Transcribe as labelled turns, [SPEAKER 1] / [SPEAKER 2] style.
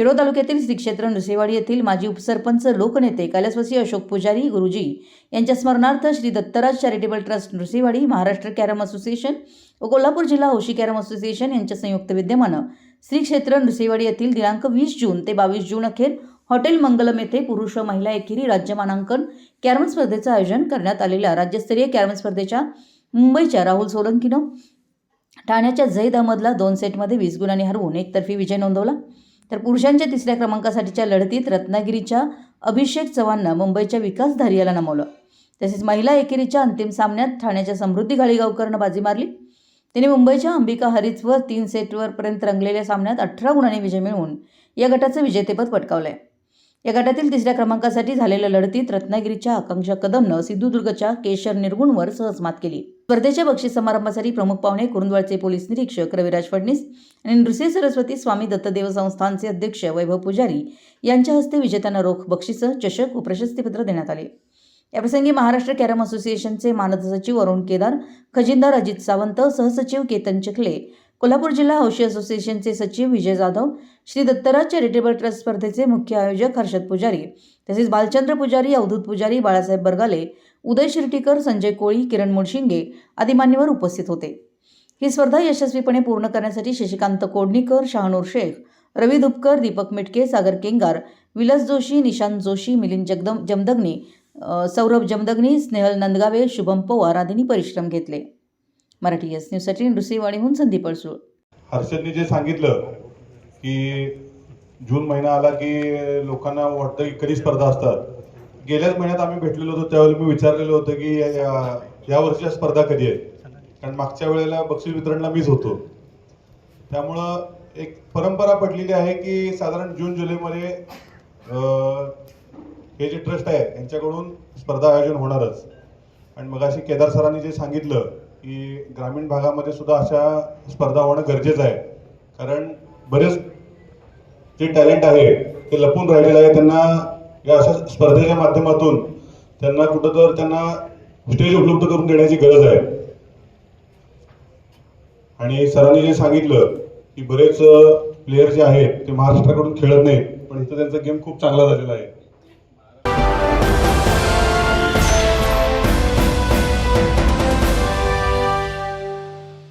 [SPEAKER 1] शिरोळ तालुक्यातील श्री क्षेत्र येथील माजी उपसरपंच लोकनेते कैलासवासी अशोक पुजारी गुरुजी यांच्या स्मरणार्थ Shri Dattaraj charitable trust Nrusewadi Maharashtra carrom association व कोल्हापूर जिल्हा हौशी कॅरम असोसिएशन यांच्या संयुक्त विद्यमानं श्री क्षेत्र येथील दिनांक वीस जून ते बावीस जून अखेर हॉटेल मंगलम येथे पुरुष व महिला एकेरी राज्य मानांकन कॅरम स्पर्धेचं आयोजन करण्यात आलेल्या राज्यस्तरीय कॅरम स्पर्धेच्या मुंबईच्या राहुल सोलंकीनं ठाण्याच्या झैद अहमदला दोन सेटमध्ये वीस गुणांनी हरवून एकतर्फी विजय नोंदवला. तर पुरुषांच्या तिसऱ्या क्रमांकासाठीच्या लढतीत रत्नागिरीच्या अभिषेक चव्हाणनं मुंबईच्या विकास धारियाला नमवलं. तसेच महिला एकेरीच्या अंतिम सामन्यात ठाण्याच्या समृद्धी घाळीगावकरनं बाजी मारली. तिने मुंबईच्या अंबिका हरिचवर तीन सेटवरपर्यंत रंगलेल्या सामन्यात अठरा गुणांनी विजय मिळवून या गटाचं विजेतेपद पटकावलंय. या गटातील तिसऱ्या क्रमांकासाठी झालेल्या लढतीत रत्नागिरीच्या आकांक्षा कदमनं सिंधुदुर्गच्या केशर निर्गुणवर सहज मात केली. स्पर्धेच्या बक्षीस समारंभासाठी प्रमुख पाहुणे कुरुंदवाडचे पोलीस निरीक्षक रविराज फडणीस आणि नृसिंह सरस्वती स्वामी दत्तदेव संस्थानचे अध्यक्ष वैभव पुजारी यांच्या हस्ते विजेत्यांना रोख बक्षिसं चषक व प्रशस्तीपत्र देण्यात आले. याप्रसंगी महाराष्ट्र कॅरम असोसिएशनचे मानद सचिव अरुण केदार खजिनदार अजित सावंत सहसचिव केतन चिखले कोल्हापूर जिल्हा हौशी असोसिएशनचे सचिव विजय जाधव श्री दत्तराज चॅरिटेबल ट्रस्ट स्पर्धेचे मुख्य आयोजक हर्षद पुजारी तसेच बालचंद्र पुजारी अवधूत पुजारी बाळासाहेब बरगाले उदय शिर्टीकर संजय कोळी किरण मुळशिंगे आदी मान्यवर उपस्थित होते. ही स्पर्धा यशस्वीपणे पूर्ण करण्यासाठी शशिकांत कोडणीकर शहानूर शेख रवी धुपकर दीपक मिटके सागर केंगार विलास जोशी निशांत जोशी मिलिंद जगदम जमदग्नी सौरभ जमदग्नी स्नेहल नंदगावे शुभम पवार आदींनी परिश्रम घेतले. मराठी एस न्यूजसाठी नृसिंहवाडीहून संदीप अडसूळ.
[SPEAKER 2] हर्षदने जे सांगितलं की जून महिना आला की लोकांना वाटतं की कधी स्पर्धा असतात. गेल्याच महिन्यात आम्ही भेटलेलो होतो त्यावेळी मी विचारलेलं होतं की या- या वर्षीच्या स्पर्धा कधी आहेत? कारण मागच्या वेळेला बक्षीस वितरणला मीच होतो. त्यामुळं एक परंपरा पडलेली आहे की साधारण जून जुलैमध्ये हे जे ट्रस्ट आहे यांच्याकडून स्पर्धा आयोजन होणारच. आणि मगाशी केदार सरांनी जे सांगितलं की ग्रामीण भागामध्ये सुद्धा अशा स्पर्धा होणं गरजेचं आहे. कारण बरेच जे टॅलेंट आहे ते लपून राहिलेलं आहे त्यांना या अशा स्पर्धेच्या माध्यमातून त्यांना कुठं तर त्यांना स्टेज उपलब्ध करून देण्याची गरज आहे. आणि सरांनी जे सांगितलं की बरेच प्लेयर जे आहेत ते महाराष्ट्राकडून खेळत नाहीत पण इथं त्यांचा गेम खूप चांगला झालेला आहे.